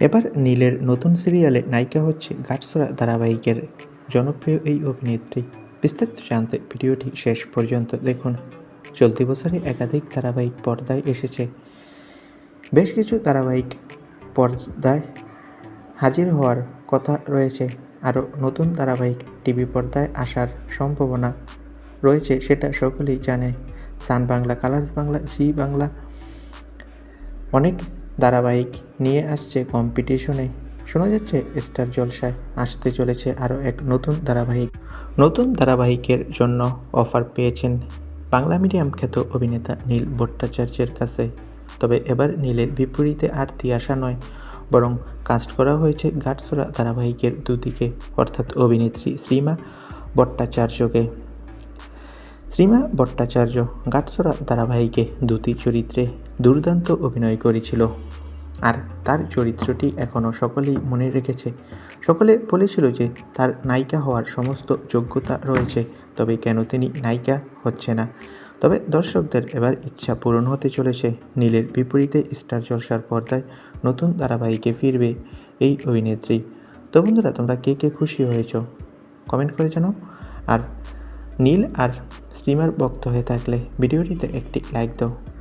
এবার নীলের নতুন সিরিয়ালে নায়িকা হচ্ছে গাছছড়া ধারাবাহিকের জনপ্রিয় এই অভিনেত্রী। বিস্তারিত জানতে ভিডিওটি শেষ পর্যন্ত দেখুন। চলতি বছরে একাধিক ধারাবাহিক পর্দায় এসেছে। বেশ কিছু ধারাবাহিক পর্দায় হাজির হওয়ার কথা রয়েছে। আরও নতুন ধারাবাহিক টিভি পর্দায় আসার সম্ভাবনা রয়েছে সেটা সকলেই জানে। সান বাংলা, কালার্স বাংলা, জি বাংলা, অনেক ধারাবাহিক নিয়ে আসছে কম্পিটিশনে শোনা যাচ্ছে, স্টার জলসায় আসতে চলেছে আরও এক নতুন ধারাবাহিক। নতুন ধারাবাহিকের জন্য অফার পেয়েছেন বাংলা মিডিয়াম খ্যাত অভিনেতা নীল ভট্টাচার্যের কাছে। তবে এবার নীলের বিপরীতে আর তিয়াশা নয়, বরং কাস্ট করা হয়েছে গাটসোরা ধারাবাহিকের দুদিকে, অর্থাৎ অভিনেত্রী শ্রীমা ভট্টাচার্যকে। শ্রীমা ভট্টাচার্য গাটসরা ধারাবাহিকে দুটি চরিত্রে দুর্দান্ত অভিনয় করেছিল। আর তার চরিত্রটি এখনও সকলেই মনে রেখেছে। সকলে বলেছিল যে তার নায়িকা হওয়ার সমস্ত যোগ্যতা রয়েছে, তবে কেন তিনি নায়িকা হচ্ছে না? তবে দর্শকদের এবার ইচ্ছা পূরণ হতে চলেছে। নীলের বিপরীতে স্টার জলসার পর্দায় নতুন ধারাবাহিকে ফিরবে এই অভিনেত্রী। তো বন্ধুরা, তোমরা কে কে খুশি হয়েছ? কমেন্ট করে জানাও। আর নীল আর স্ট্রিমার ভক্ত হয়ে থাকলে ভিডিওটিতে একটি লাইক দাও।